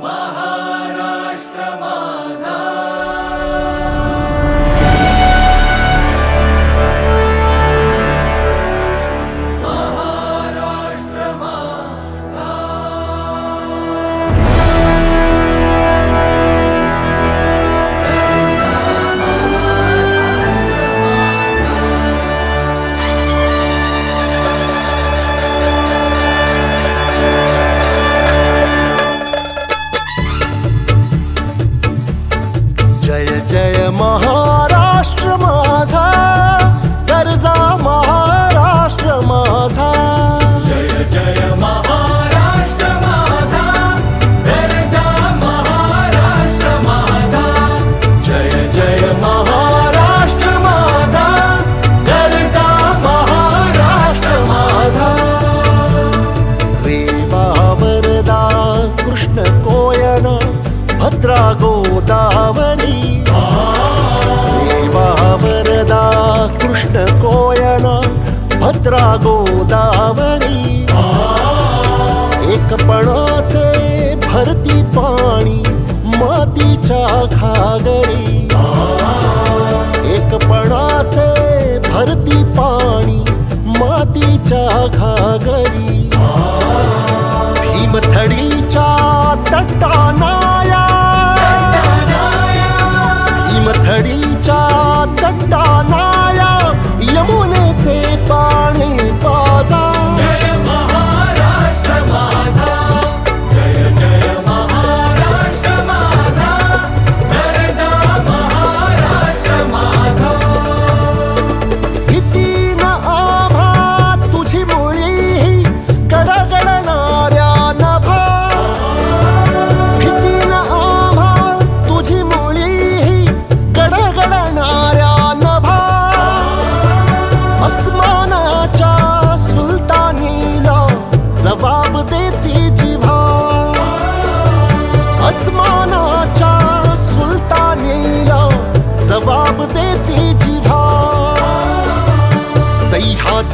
Maha Krishna Koyna Bhadra Godavari एकपणाचे भरती पाणी मातीच्या घागरी एकपणाचे भरती पाणी मातीच्या घागरी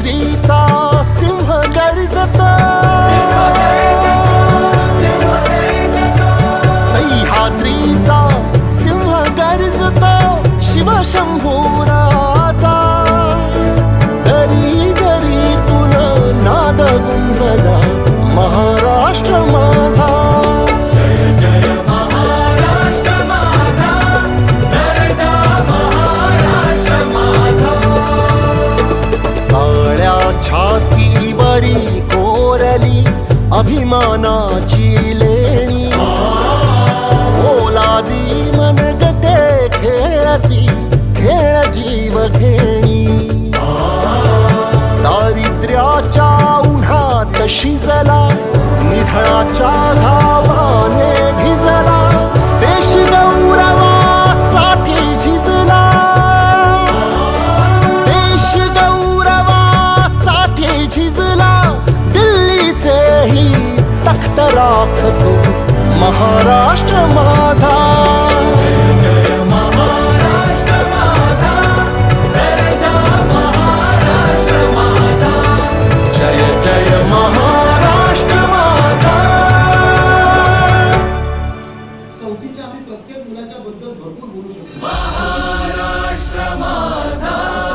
रात्रीचा सिंह गर्जत. सह्याद्रीचा सिंह गर्जत. शिवशंभूराचा दरी दरी तुला नाद गुंजला महाराष्ट्र अभिमानाची लेणी. ओलादी मनगटे खेळती खेळ जीव खेणी दारिद्र्याच्या उन्हात शिजला निधळाच्या धावा राखतो. महाराष्ट्र माझा. भरपूर बोलू शकतो. महाराष्ट्र माझा.